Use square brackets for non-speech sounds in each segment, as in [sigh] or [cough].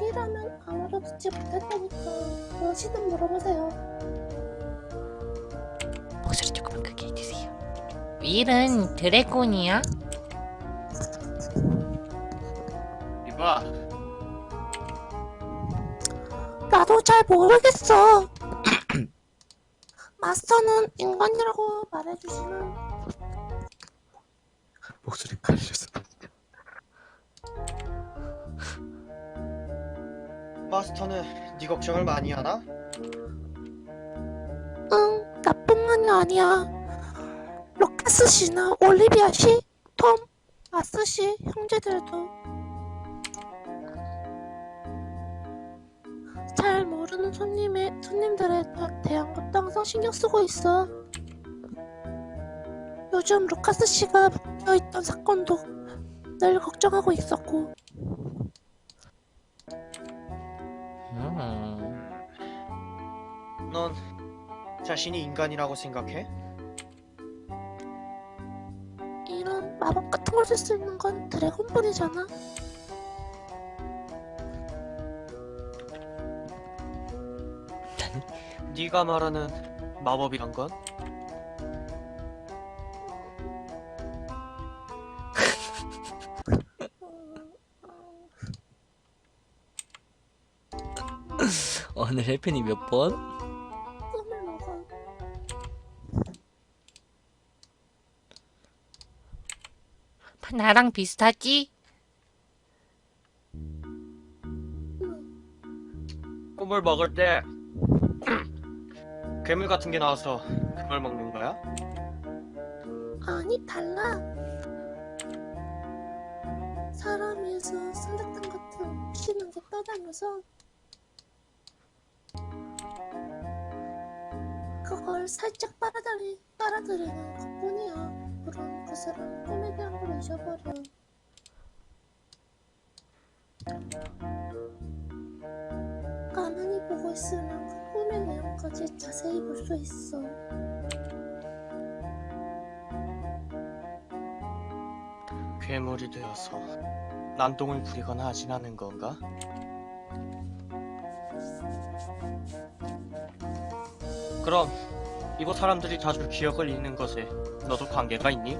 여기라면 아무도 듣지 못했다니까 무엇이든 물어보세요. 목소리 조금만 크게 해주세요. 윌은 드래곤이야? 이봐, 나도 잘 모르겠어. [clears throat] 마스터는 인간이라고 말해주시면 목소리 가리셨어. 마스터는 네 걱정을 많이 하나? 응 나뿐만이 아니야. 로켓스 씨나 올리비아 씨, 톰, 마스 씨 형제들도 잘 모르는 손님의 손님들에 대한 것도 항상 신경 쓰고 있어. 요즘 루카스 씨가 묶여 있던 사건도 늘 걱정하고 있었고. 음. 넌 자신이 인간이라고 생각해? 이런 마법 같은 걸 쓸 수 있는 건 드래곤뿐이잖아. 네가 말하는 마법이란 건? 오늘 해편이 몇 번? 꿈을 먹어. 나랑 비슷하지? 꿈을 먹을 때 [clears throat] 괴물 같은 게 나와서 그걸 먹는 거야? 아니 달라. 사람 위에서 삼각탕 같은 피는 게 떠다녀서 그걸 살짝 빨아들이, 빨아들이는 것뿐이야. 그럼 그 사람 꿈에 대한 걸 잊어버려. 가만히 보고 있으면 그 꿈의 내용까지 자세히 볼 수 있어. 괴물이 되어서 난동을 부리거나 하진 않은 건가? 그럼 이곳 사람들이 자주 기억을 잃는 것에 너도 관계가 있니?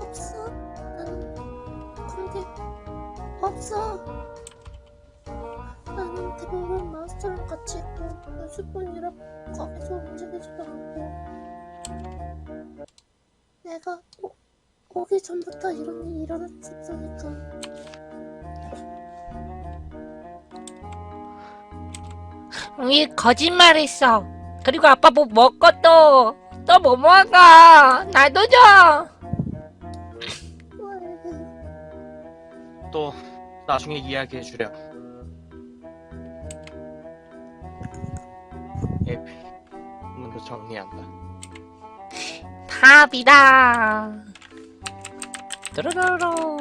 없어. 나는 그게 없어. 나는 대부분 마스터랑 같이 있고 연습뿐이라 거기서 움직이지도 않고 내가 오, 오기 전부터 이런 일이 일어났으니까 윌 거짓말했어. 그리고 아빠 뭐 먹고 또. 또 뭐 먹어? 나도 줘. 또 나중에 이야기해 주렴. 에피, 문도 정리한다. 답이다. 뚜루루루.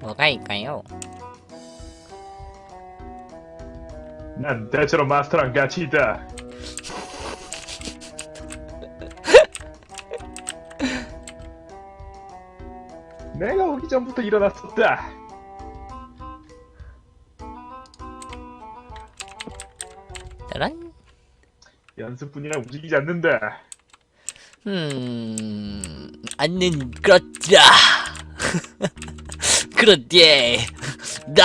뭐가 있까요? 난 대체로 마스터랑 같이 있다. 내가 오기 전부터 일어났었다. 짜란. 연습뿐이라 움직이지 않는다. 음, 안는 그렇다. [laughs] 그렇대. 나.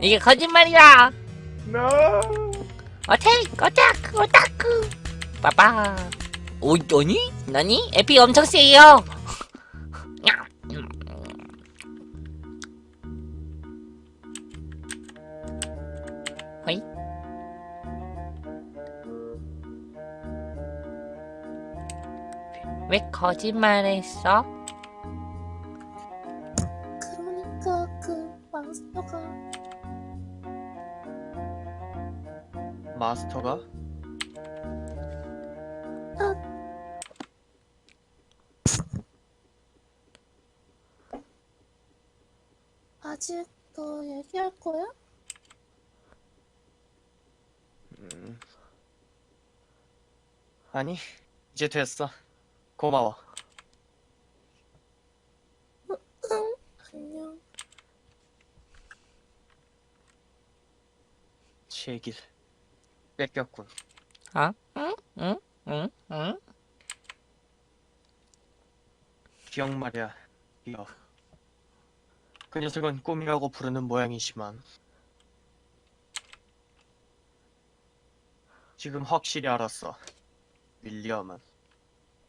이게 거짓말이야. No. 어택, 어택, 오타쿠. 빠빠. 오, 아니? 나니? 에피 엄청 세요. 야. 왜 거짓말했어? 마스터가? 아직 더 얘기할 거야? 음. 아니, 이제 됐어. 고마워. 안녕. 제길 뺏겼군. 아? 응? 응? 응? 응? 기억 말이야. 기억. 그 녀석은 꿈이라고 부르는 모양이지만 지금 확실히 알았어. 윌리엄은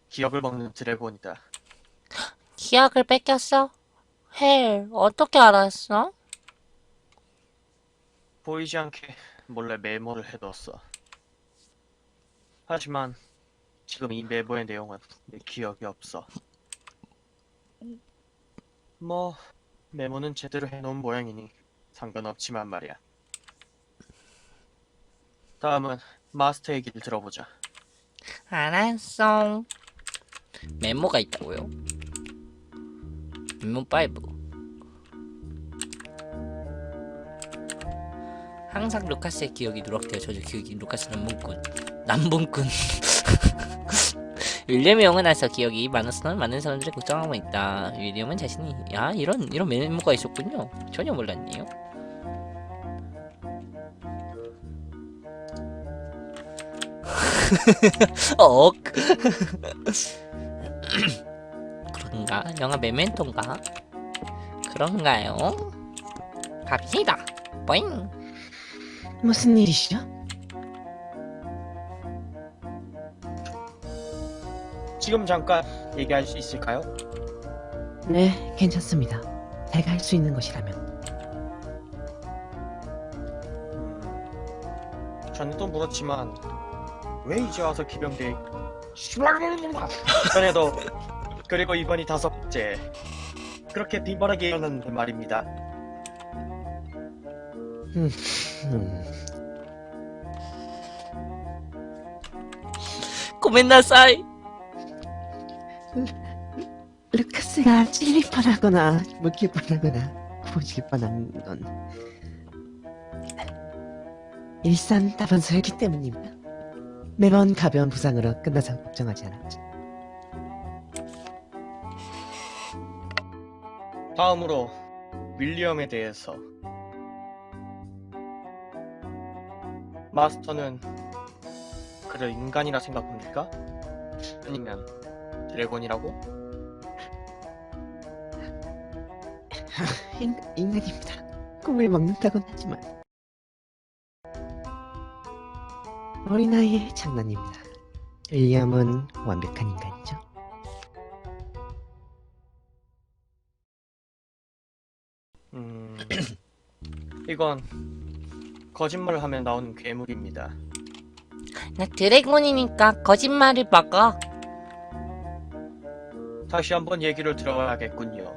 기억을 먹는 드래곤이다. 기억을 뺏겼어? 헬, 어떻게 알았어? 보이지 않게 몰래 메모를 해뒀어. 하지만 지금 이 메모의 내용은 내 기억이 없어. 뭐 메모는 제대로 해놓은 모양이니 상관없지만 말이야. 다음은 마스터 얘기를 들어보자. 알았어. 메모가 있다고요? 메모 5. 항상 루카스의 기억이 누락되어 저주 기억이 루카스 남봉꾼. 남봉꾼. [laughs] 윌리엄이 영원해서 기억이 많은 사람 많은 사람들이 걱정하고 있다. 윌리엄은 자신이 야 이런 이런 메모가 있었군요. 전혀 몰랐네요. [laughs] 억. [laughs] 그런가? 영화 메멘토인가? 그런가요? 갑시다. 뿌잉. 무슨 일이시죠? 지금 잠깐 얘기할 수 있을까요? 네, 괜찮습니다. 제가 할 수 있는 것이라면. 음, 전에도 물었지만 왜 이제 와서 기병대 전에도 그리고 이번이 다섯 번째 그렇게 빈번하게 일어났는데 말입니다. 음, 고멘나사이. 루카스가 찔릴 뻔하거나 먹힐 뻔하거나 부어질 뻔한 건 일산 다반사였기 때문입니다. 매번 가벼운 부상으로 끝나서 걱정하지 않았죠. 다음으로 윌리엄에 대해서 마스터는 그를 인간이라 생각합니까? 아니면 드래곤이라고? [laughs] 인, 인간입니다. 꿈을 먹는다곤 하지만 어린아이의 장난입니다. 윌리엄은 완벽한 인간이죠. 음, 이건 거짓말을 하면 나오는 괴물입니다. 나 드래곤이니까 거짓말을 먹어. 다시 한번 얘기를 들어야겠군요.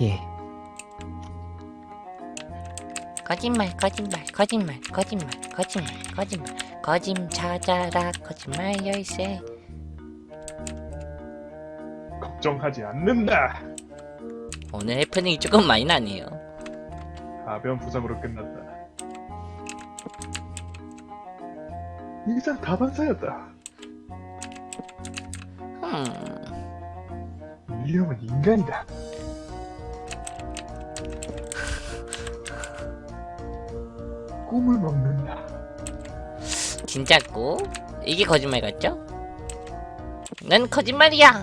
예, 거짓말, 거짓말, 거짓말, 거짓말, 거짓말, 거짓말, 거짓 찾아라, 거짓말 열쇠. 걱정하지 않는다. 오늘 해프닝이 조금 많이 나네요. 가벼운 부상으로 끝났다. 일산 다반사였다. 음, 윌리엄은 인간이다. 꿈을 먹는다. 진짜고? 이게 거짓말 같죠? 난 거짓말이야.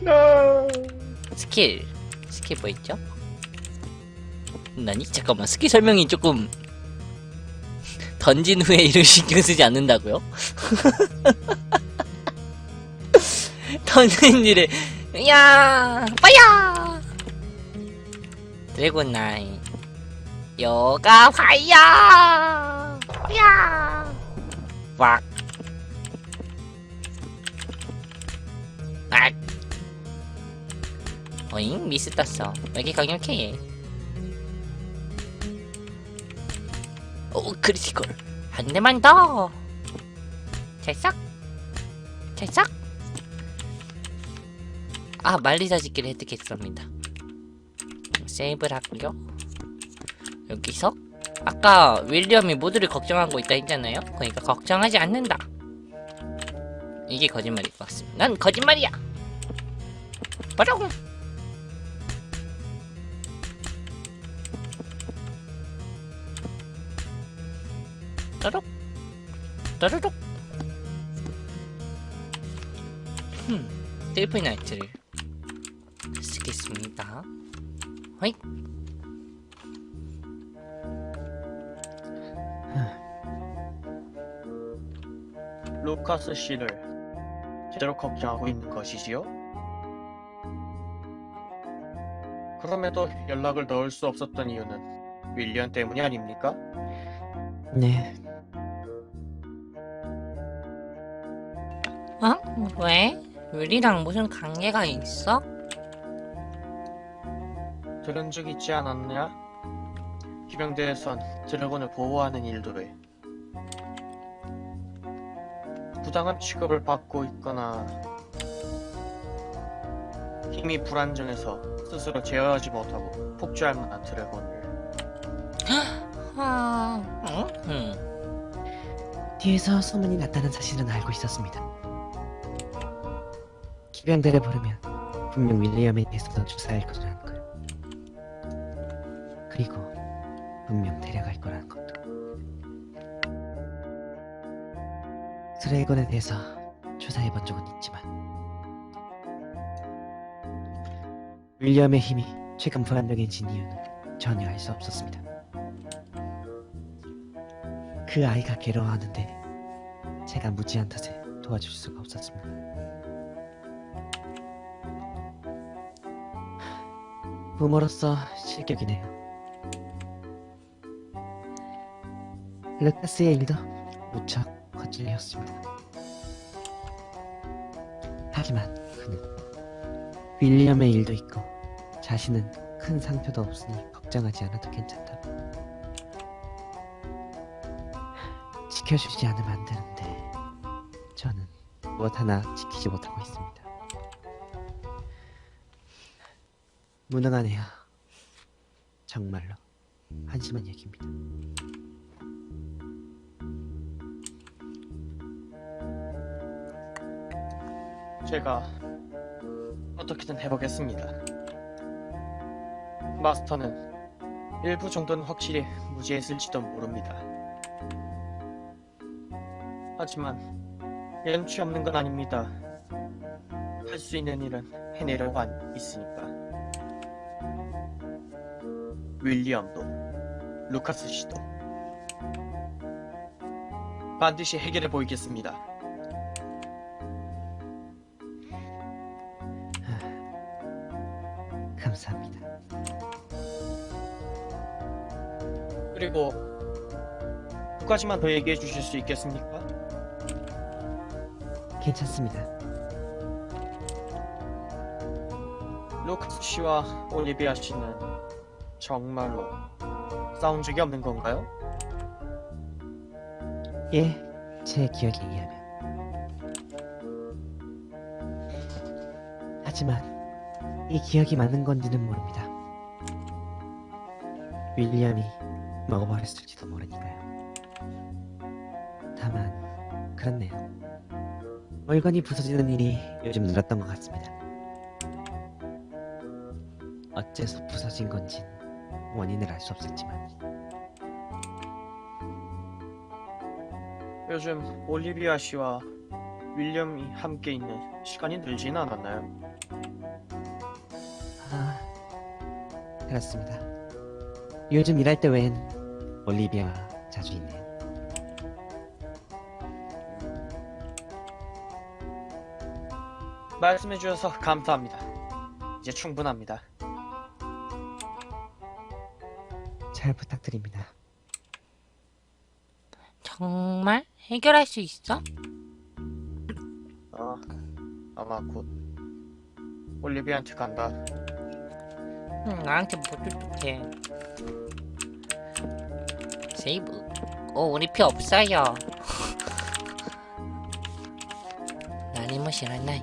No. 스킬, 스킬 뭐 있죠? 나니? 잠깐만 스킬 설명이 조금 던진 후에 이를 [laughs] 신경 쓰지 않는다고요? [laughs] 던진 일에 야 빠야 드래곤 나이 요가 파이어! 야! 왁. 악. 어잉? 미스 떴어. 왜 이렇게 강력해 오 크리티컬 한 대만 더. 찰싹. 찰싹. 아 만리자 짓기를 획득했습니다. 세이브를 하고요. 여기서? 아까 윌리엄이 모두를 걱정하고 있다 했잖아요. 그러니까 걱정하지 않는다. 이게 거짓말일 것 같습니다. 난 거짓말이야. 빠롱. 따르룩. 흠, 텔프 나이트를 쓰겠습니다. 허이. 루카스 씨를 제대로 걱정하고 있는 것이지요? 그럼에도 연락을 넣을 수 없었던 이유는 윌리엄 때문이 아닙니까? 네, 왜? 윌리랑 무슨 관계가 있어? 들은 적 있지 않았냐? 기병대에선 드래곤을 보호하는 일도 해. 부당한 취급을 받고 있거나 힘이 불안정해서 스스로 제어하지 못하고 폭주할 만한 드래곤을 아, 응? 응. 뒤에서 소문이 났다는 사실은 알고 있었습니다. 기병대를 부르면 분명 윌리엄에 대해서도 조사할 거라는 걸. 그리고 분명 데려갈 거라는 것도. 드래곤에 대해서 조사해 본 적은 있지만 윌리엄의 힘이 최근 불안정해진 이유는 전혀 알 수 없었습니다. 그 아이가 괴로워하는데 제가 무지한 탓에 도와줄 수가 없었습니다. 부모로서 실격이네요. 루카스의 일도 무척 거칠렸습니다. 하지만 그는 윌리엄의 일도 있고 자신은 큰 상처도 없으니 걱정하지 않아도 괜찮다고. 지켜주지 않으면 안 되는데 저는 무엇 하나 지키지 못하고 있습니다. 무능하네요. 정말로 한심한 얘기입니다. 제가 어떻게든 해보겠습니다. 마스터는 일부 정도는 확실히 무지했을지도 모릅니다. 하지만 연취 없는 건 아닙니다. 할 수 있는 일은 해내려고 안 있으니까. 윌리엄도 루카스 씨도 반드시 해결해 보이겠습니다. 감사합니다. 그리고 두 가지만 더 얘기해 주실 수 있겠습니까? 괜찮습니다. 루카스 씨와 올리비아 씨는 정말로 싸운 적이 없는 건가요? 예, 제 기억에 의하면. 하지만 이 기억이 맞는 건지는 모릅니다. 윌리엄이 먹어버렸을지도 모르니까요. 다만 그렇네요. 물건이 부서지는 일이 요즘 늘었던 것 같습니다. 어째서 부서진 건진 원인을 알 수 없었지만 요즘 올리비아 씨와 윌리엄이 함께 있는 시간이 늘지는 않았나요? 아, 그렇습니다. 요즘 일할 때 웬 올리비아와 자주 있네요. 말씀해 주셔서 감사합니다. 이제 충분합니다. 잘 부탁드립니다. 정말 해결할 수 있어? 어, 아마 곧 올리비한테 간다. 응, 나한테 뭐 부탁해. 세이브. 오, 뭐, 어, 우리 피 없어요. 나님은 싫었나이.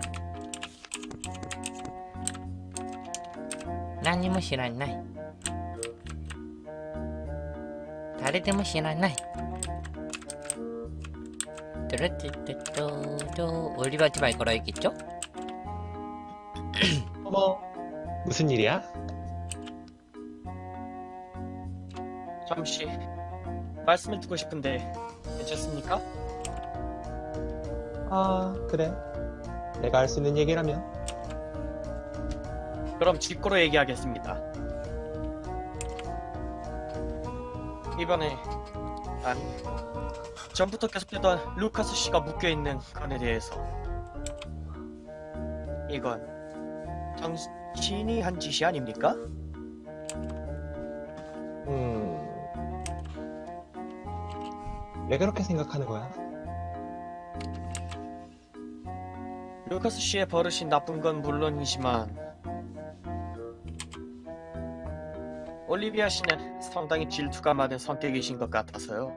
나님은 싫었나이. 誰でも知らない。 뚜루뚜뚜뚜뚜 올리브한테 말 걸어야겠죠? [clears throat] 어머, 무슨 일이야? 잠시 말씀을 드리고 싶은데 괜찮습니까? 아, 그래. 내가 할 수 있는 얘기라면. 그럼 직고로 얘기하겠습니다. 이번에 아니 전부터 계속되던 루카스 씨가 묶여 있는 건에 대해서 이건 당신이 한 짓이 아닙니까? 음. 왜 그렇게 생각하는 거야? 루카스 씨의 버릇이 나쁜 건 물론이지만 올리비아 씨는 상당히 질투가 많은 성격이신 것 같아서요.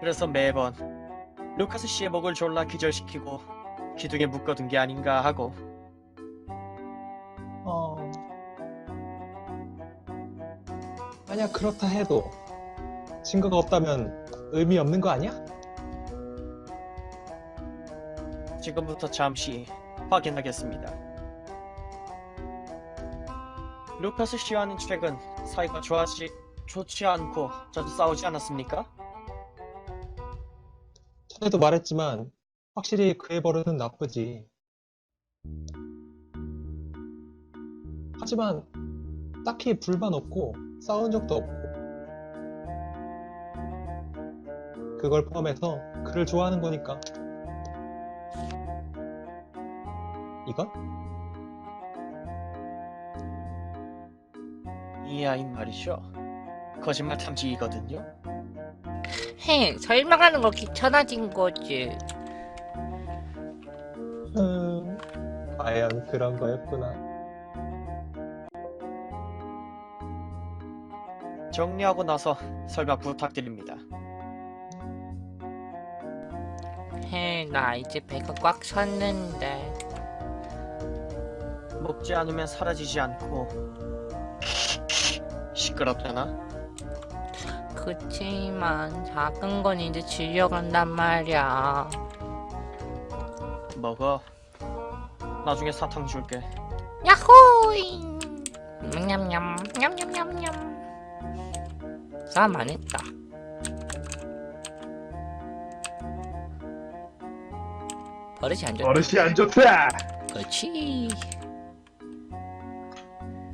그래서 매번 루카스 씨의 목을 졸라 기절시키고 기둥에 묶어둔 게 아닌가 하고 어. 만약 그렇다 해도 증거가 없다면 의미 없는 거 아니야? 지금부터 잠시 확인하겠습니다. 루카스 씨와는 최근 사이가 좋아지, 좋지 않고 자주 싸우지 않았습니까? 전에도 말했지만 확실히 그의 버릇은 나쁘지. 하지만 딱히 불만 없고 싸운 적도 없고 그걸 포함해서 그를 좋아하는 거니까 이건? 이 아이 말이죠. 거짓말 탐지이거든요. 헤 설명하는 거 귀찮아진 거지 음, 과연 그런 거였구나 정리하고 나서 설명 부탁드립니다. 헤나 이제 배가 꽉 찼는데 먹지 않으면 사라지지 않고 시끄럽잖아. 그치만 작은 건 이제 질려간단 말이야 먹어. 나중에 사탕 줄게. 야호잉 냠냠 냠냠냠냠 싸움 안 했다 버릇이 안 좋다 버릇이 안 좋다. 그치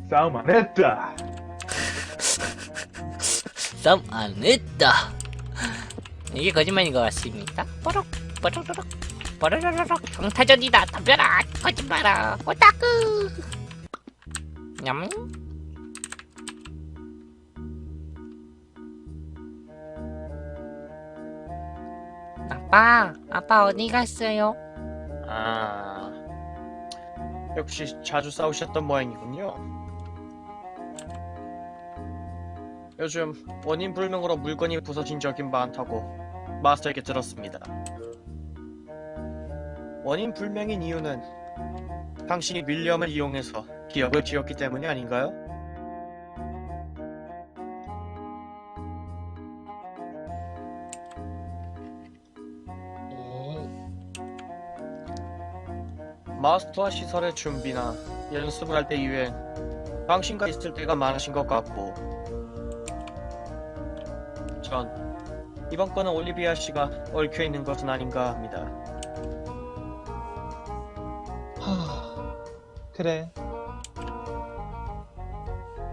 싸움 안 했다. 싸움 안 했다 이게 거짓말인 것 같습니다 뽀록 뽀로로록 뽀로로록 경타전이다 덤벼라 거짓말아 오타쿠 냠 아빠 아빠 어디 갔어요? 아, 역시 자주 싸우셨던 모양이군요. 요즘 원인 불명으로 물건이 부서진 적이 많다고 마스터에게 들었습니다. 원인 불명인 이유는 당신이 윌리엄을 이용해서 기억을 지웠기 때문이 아닌가요? 마스터와 시설의 준비나 연습을 할 때 이외엔 당신과 있을 때가 많으신 것 같고 전 이번 건은 올리비아 씨가 얽혀 있는 것은 아닌가 합니다. 하... 그래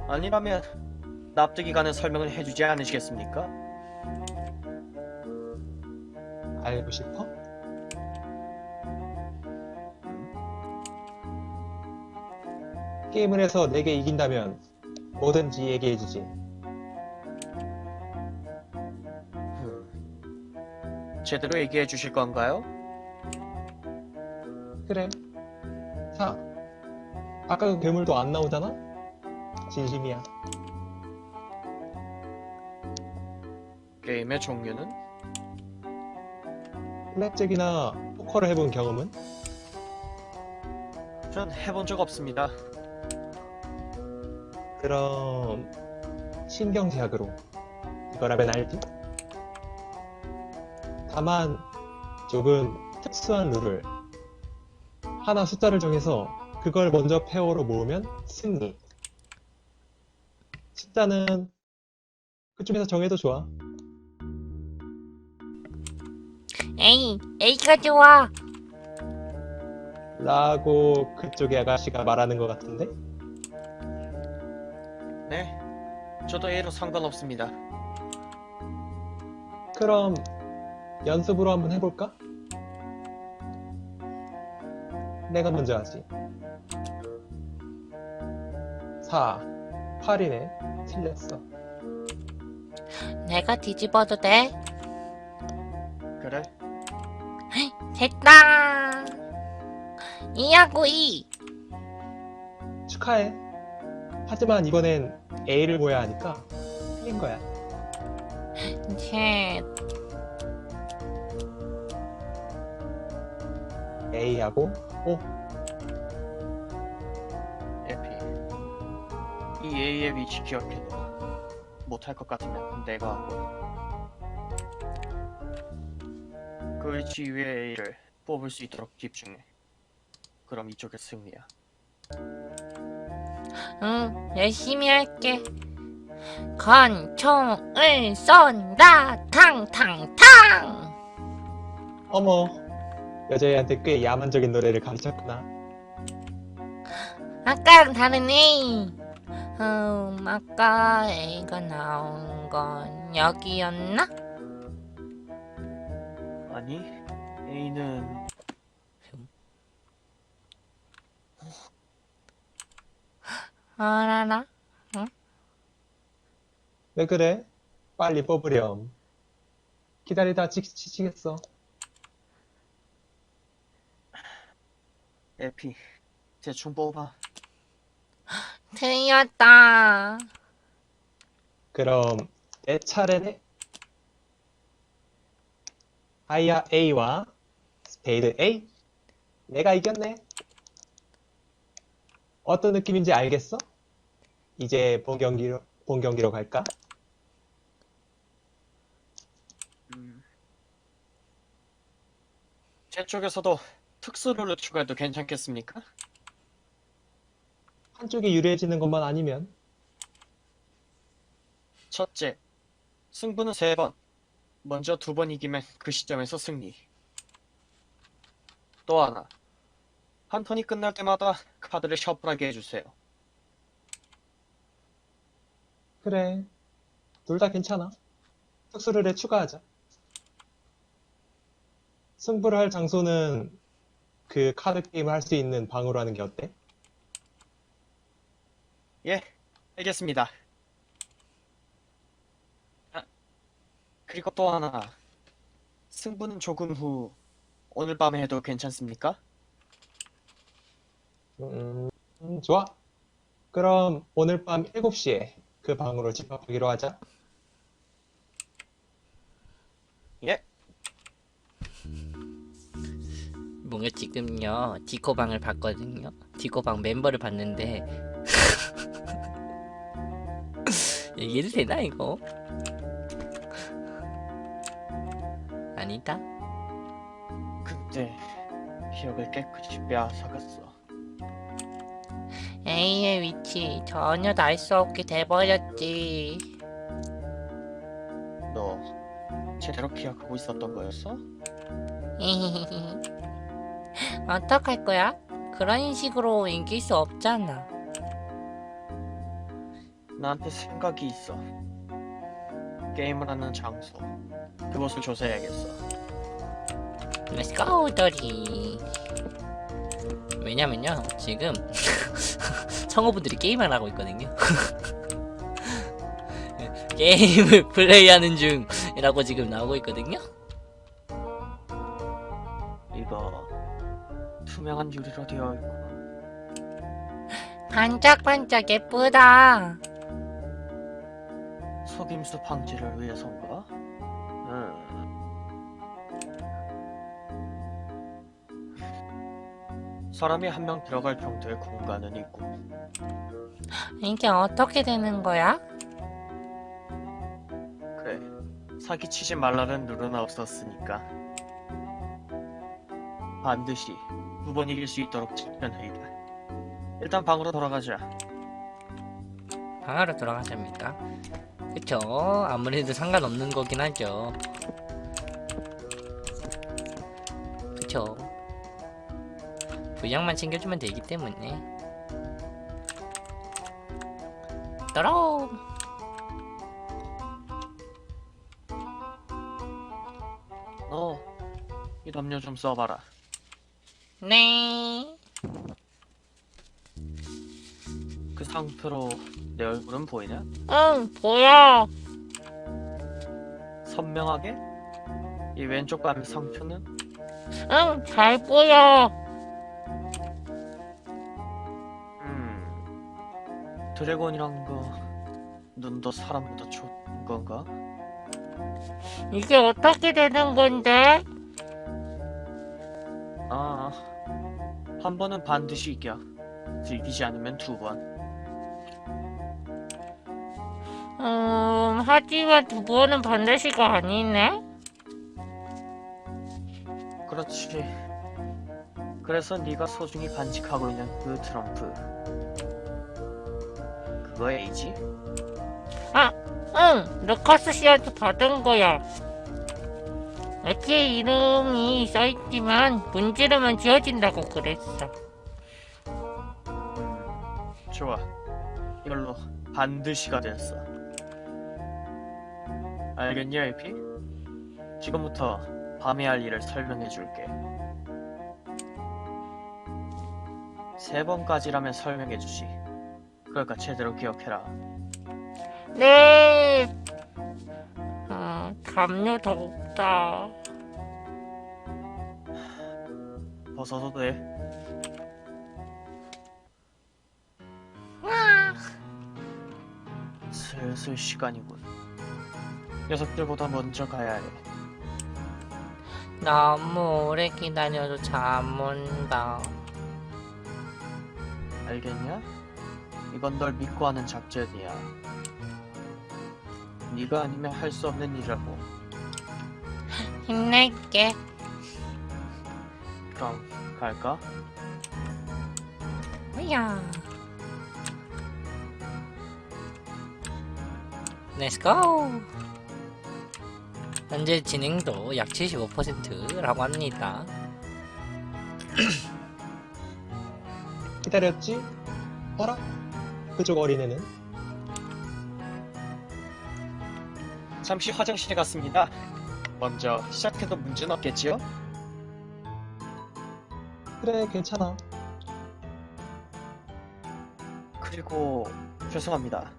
아니라면 납득이 가는 설명을 해주지 않으시겠습니까? 알고 싶어? 게임을 해서 내게 이긴다면 뭐든지 얘기해주지 제대로 얘기해 주실 건가요? 그래 자 아까 그 괴물도 안 나오잖아? 진심이야 게임의 종류는? 블랙잭이나 포커를 해본 경험은? 전 해본 적 없습니다. 그럼 신경제약으로 이거라면 알지? 다만 조금 특수한 룰을 하나 숫자를 정해서 그걸 먼저 페어로 모으면 승리. 숫자는 그쪽에서 정해도 좋아. 에이, A가 좋아. 라고 그쪽의 아가씨가 말하는 것 같은데? 네, 저도 A로 상관없습니다. 그럼 연습으로 한번 해볼까? 내가 먼저 하지. 4, 8이네. 틀렸어. 내가 뒤집어도 돼? 그래? 됐다. 이하고 이. 축하해. 하지만 이번엔 A를 모여야 하니까 틀린 거야. 셋. A하고 O. 에피. 이 A의 위치 기억해둬. 못할 것 같으면 내가 하고. 그 위치 위에 A를 뽑을 수 있도록 집중해. 그럼 이쪽의 승리야. 응, 열심히 할게. 권총을 쏜다. 탕탕탕. 어머, 여자애한테 꽤 야만적인 노래를 가르쳤구나. 아까랑 다르네. 음, 아까 A가 나온 건 여기였나? 아니, A는 어라라. 왜 그래? 빨리 뽑으렴. 기다리다 지, 지치겠어. 에피. 대충 뽑아. 틀렸다. 그럼 내 차례네. 아이야 A와 스페이드 A. 내가 이겼네. 어떤 느낌인지 알겠어? 이제 본 경기로 본 경기로 갈까? 음. 제 쪽에서도 특수룰을 추가해도 괜찮겠습니까? 한쪽이 유리해지는 것만 아니면 첫째, 승부는 세 번. 먼저 두 번 이기면 그 시점에서 승리. 또 하나, 한 턴이 끝날 때마다 카드를 셔플하게 해주세요. 그래. 둘 다 괜찮아. 특수를 해 추가하자. 승부를 할 장소는 그 카드 게임을 할 수 있는 방으로 하는 게 어때? 예, 알겠습니다. 아, 그리고 또 하나, 승부는 조금 후 오늘 밤에 해도 괜찮습니까? 음, 음, 좋아. 그럼 오늘 밤 7시에 그 방으로 집합하기로 하자. 뭔가 지금요 디코방을 봤거든요 디코방 멤버를 봤는데 [laughs] 얘기해도 되나 이거? 아니다 그때 기억을 깨끗이 빼앗아갔어. A의 위치 전혀 알 수 없게 돼버렸지 너 제대로 기억하고 있었던 거였어? [laughs] 어떡할 거야? 그런 식으로 이길 수 없잖아 나한테 생각이 있어. 게임을 하는 장소. 그곳을 조사해야겠어. Let's go, 더리. 왜냐면요, 지금 [laughs] 청어분들이 게임을 하고 있거든요. [laughs] 게임을 플레이하는 중이라고 지금 나오고 있거든요. 이거 투명한 유리로 되어 있고 반짝반짝 예쁘다. 속임수 방지를 위해서인가? 음. 사람이 한 명 들어갈 정도의 공간은 있고 이게 어떻게 되는 거야? 그래 사기치지 말라는 룰은 없었으니까 반드시 두 번 이길 수 있도록 집행해이다. 일단 방으로 돌아가자. 방으로 돌아가십니까? 그쵸 아무래도 상관없는 거긴 하죠 그쵸 부양만 챙겨주면 되기 때문에 따라 너, 이 담요 좀 써봐라. 네 그 상태로 내 얼굴은 보이냐? 응, 보여. 선명하게? 이 왼쪽 밤의 상처는? 응, 잘 보여. 음... 드래곤이란 거... 눈도 사람보다 좋은 건가? 이게 어떻게 되는 건데? 한 번은 반드시 이겨. 즐기지 않으면 두 번. 음, 하지만 두 번은 반드시가 아니네? 그렇지. 그래서 네가 소중히 간직하고 있는 그 트럼프. 그거 A지? 응, 루카스 씨한테 받은 거야. 애초에 이름이 써있지만 문지르면 지워진다고 그랬어. 음, 좋아. 이걸로 반드시가 됐어. 알겠니, LP? 지금부터 밤에 할 일을 설명해 줄게. 세 번까지라면 설명해 주지. 그러니까 제대로 기억해라. 네. 아, 담요 덥다. 벗어도 돼. 와. 슬슬 시간이군. 녀석들보다 먼저 가야 해. 너무 오래 기다려도 잠 온다. 알겠냐? 이건 널 믿고 하는 작전이야. 네가 아니면 할 수 없는 일이라고. [laughs] 힘낼게. 그럼 갈까? 야. Let's go. 현재 진행도 약 75%라고 합니다. [clears throat] 기다렸지? 어라? 그쪽 어린애는? 잠시 화장실에 갔습니다. 먼저 시작해도 문제는 없겠지요? 그래, 괜찮아. 그리고 죄송합니다.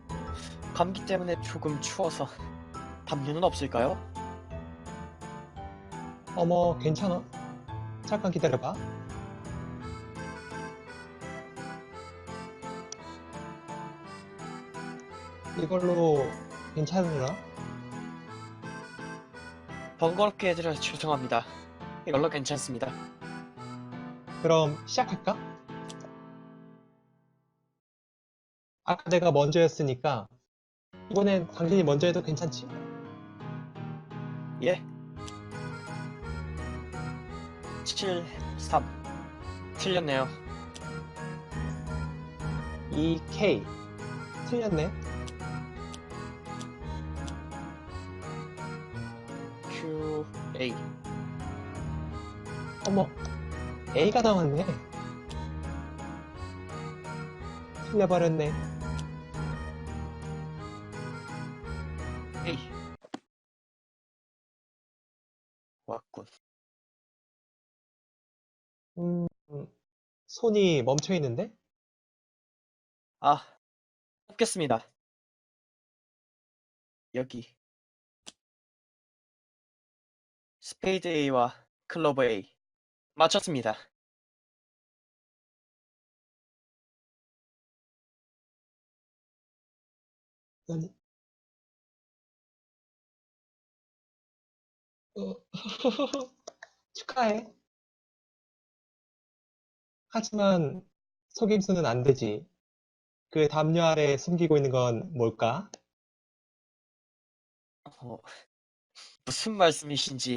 감기 때문에 조금 추워서 담요는 없을까요? 어머, 괜찮아. 잠깐 기다려봐. 이걸로 괜찮으나? 번거롭게 해드려 죄송합니다. 이걸로 괜찮습니다. 그럼 시작할까? 아까 내가 먼저였으니까 이번엔 당신이 먼저 해도 괜찮지? 예. 7, 3. 틀렸네요. 2K 틀렸네. Q, A. 어머, A가 나왔네. 틀려버렸네. A. 왔군. 음, 손이 멈춰 있는데? 아, 뽑겠습니다. 여기. 스페이드 A와 클로버 A. 맞췄습니다. 아니. 어, [laughs] 축하해. 하지만 속임수는 안 되지. 그 담요 아래 숨기고 있는 건 뭘까? 어, 무슨 말씀이신지